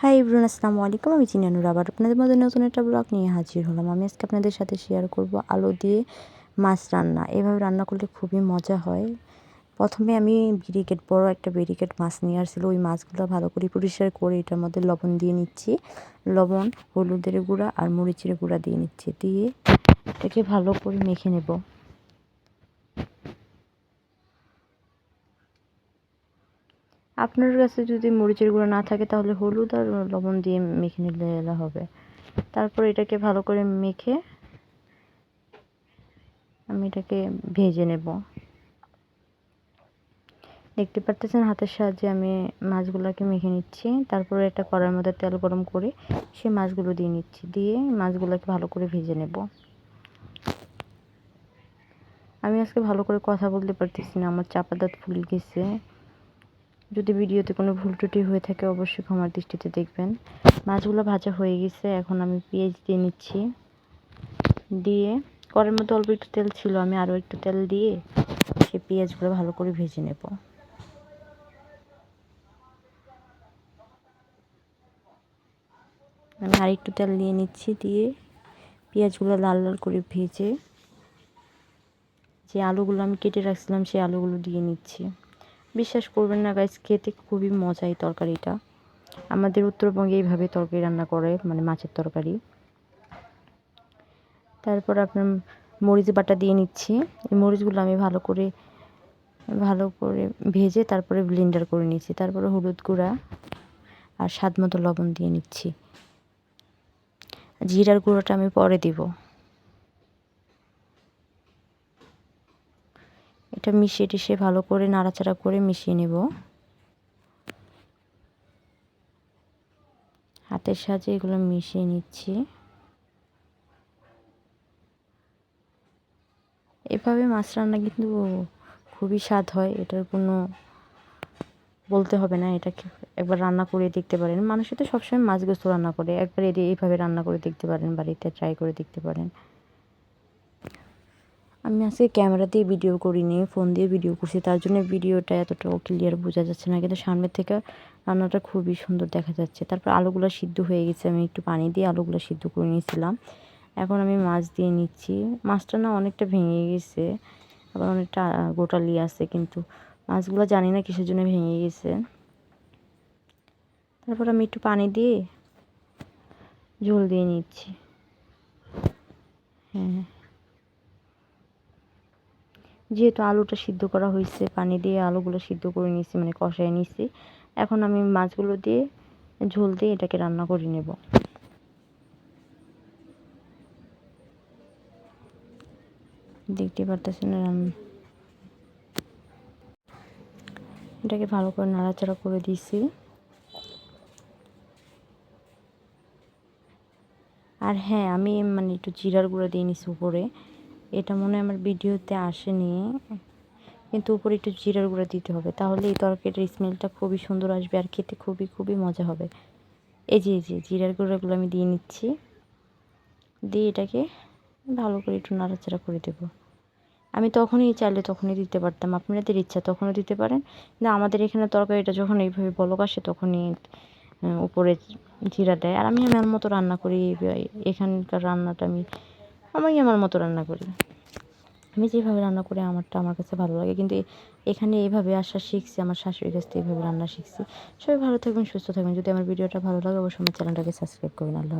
High ইব্রুন আসসালামু আলাইকুম। আমি চিনানুর আবার আপনাদের মধ্যে নতুন একটা ব্লগ নিয়ে হাজির হলাম। আমি আজকে আপনাদের সাথে শেয়ার করব আলু দিয়ে মাছ রান্না। এভাবে রান্না করলে খুবই মজা হয়। প্রথমে আমি ব্রিকেট বড় একটা ব্রিকেট মাছ নিয়ে আসছিল। ওই মাছগুলো ভালো করে পরিষ্কার করে এটার মধ্যে লবণ দিয়ে নিচ্ছি। লবণ, হলুদের গুঁড়া আর মরিচের গুঁড়া দিয়ে নিচ্ছি। দিয়ে এটাকে ভালো করে মেখে নেব। আপনার কাছে যদি মরিচের গুঁড়ো না থাকে তাহলে হলুদ আর লবণ দিয়ে মেখে নিলে হবে। তারপর এটাকে ভালো করে মেখে আমি এটাকে ভেজে নেব। দেখতে পারতেছেন হাতের সাহায্যে আমি মাছগুলোকে মেখে নিচ্ছি। তারপরে একটা কড়ার মধ্যে তেল গরম করে সে মাছগুলো দিয়ে নিচ্ছি। দিয়ে মাছগুলোকে ভালো করে ভেজে নেব। আমি আজকে ভালো করে কথা বলতে পারতেছি না, আমার চাপা দাঁত ফুল গেছে। যদি ভিডিওতে কোনো ভুল ত্রুটি হয়ে থাকে, অবশ্যই ক্ষমার দৃষ্টিতে দেখবেন। মাছগুলো ভাজা হয়ে গেছে, এখন আমি পেঁয়াজ দিয়ে নিচ্ছি। দিয়ে করের মধ্যে অল্প একটু তেল ছিল, আমি আরও একটু তেল দিয়ে সে পেঁয়াজগুলো ভালো করে ভেজে নেব। আমি আর একটু তেল দিয়ে নিচ্ছি, দিয়ে পেঁয়াজগুলো লাল লাল করে ভেজে যে আলুগুলো আমি কেটে রাখছিলাম, সেই আলুগুলো দিয়ে নিচ্ছি। বিশ্বাস করবেন না গাইজ খেতে খুবই মজা এই তরকারিটা। আমাদের উত্তরবঙ্গে এইভাবে তরকারি রান্না করে মানে মাছের তরকারি। তারপর আপনার মরিচ বাটা দিয়ে নিচ্ছি। এই মরিচগুলো আমি ভালো করে ভালো করে ভেজে তারপরে ব্লেন্ডার করে নিচ্ছি। তারপরে হলুদ গুঁড়া আর স্বাদ মতো লবণ দিয়ে নিচ্ছি। জিরার গুঁড়োটা আমি পরে দিব। এটা মিশিয়ে টিশিয়ে ভালো করে নাড়াচাড়া করে মিশিয়ে নেব। হাতের সাহায্যে এগুলো মিশিয়ে নিচ্ছি। এভাবে মাছ রান্না কিন্তু খুবই স্বাদ হয়, এটার কোনো বলতে হবে না এটা একবার রান্না করে দেখতে পারেন। মানুষ তো সবসময় মাছ গোস্ত রান্না করে, একবার এদিকে এইভাবে রান্না করে দেখতে পারেন, বাড়িতে ট্রাই করে দেখতে পারেন। আমি আজকে ক্যামেরা দিয়ে ভিডিও করিনি ফোন দিয়ে ভিডিও করছি, তার জন্য ভিডিওটা এতটাও ক্লিয়ার বোঝা যাচ্ছে না, কিন্তু সামনের থেকে রান্নাটা খুবই সুন্দর দেখা যাচ্ছে। তারপর আলুগুলো সিদ্ধ হয়ে গেছে, আমি একটু পানি দিয়ে আলুগুলো সিদ্ধ করে নিয়েছিলাম। এখন আমি মাছ দিয়ে নিচ্ছি। মাছটা না অনেকটা ভেঙে গেছে, আবার অনেকটা গোটালি আছে, কিন্তু মাছগুলো জানি না কিসের জন্য ভেঙে গেছে। তারপর আমি একটু পানি দিয়ে ঝোল দিয়ে নিচ্ছি। হ্যাঁ। যেহেতু আলুটা সিদ্ধ করা হয়েছে, পানি দিয়ে আলুগুলো সিদ্ধ করে নিয়েছি মানে কষায় নিয়েছি। এখন আমি মাছগুলো দিয়ে ঝোল দিয়ে এটাকে রান্না করে নেব। দেখতে পারতেছেন এটাকে ভালো করে নাড়াচাড়া করে দিয়েছি। আর হ্যাঁ আমি মানে একটু জিরার গুঁড়া দিয়ে নিছি উপরে। এটা মনে হয় আমার ভিডিওতে আসেনি। কিন্তু উপরে একটু জিরার গুঁড়া দিতে হবে। তাহলে এই তরকারিটার স্মেলটা খুবই সুন্দর আসবে আর খেতে খুবই খুবই মজা হবে। এই যে এই যে, জিরার গুঁড়াগুলো আমি দিয়ে নিচ্ছি। দিয়ে এটাকে ভালো করে একটু নাড়াচাড়া করে দেবো। আমি তখনই চাইলে তখনই দিতে পারতাম। আপনাদের ইচ্ছা, তখনও দিতে পারেন। কিন্তু আমাদের এখানে তরকারিটা যখন এইভাবে বলক আসে, তখনই উপরে জিরা দেয়। আর আমি আমার মতো রান্না করি এখানকার রান্নাটা আমি আমি আমার মতো রান্না করি। আমি যেভাবে রান্না করি, আমারটা আমার কাছে ভালো লাগে। কিন্তু এখানে এইভাবে আসা শিখছি, আমার শাশুড়ির কাছ থেকে এইভাবে রান্না শিখছি। সবাই ভালো থাকবেন, সুস্থ থাকবেন। যদি আমার ভিডিওটা ভালো লাগে, অবশ্যই আমার চ্যানেলটাকে সাবস্ক্রাইব করবেন। আল্লাহ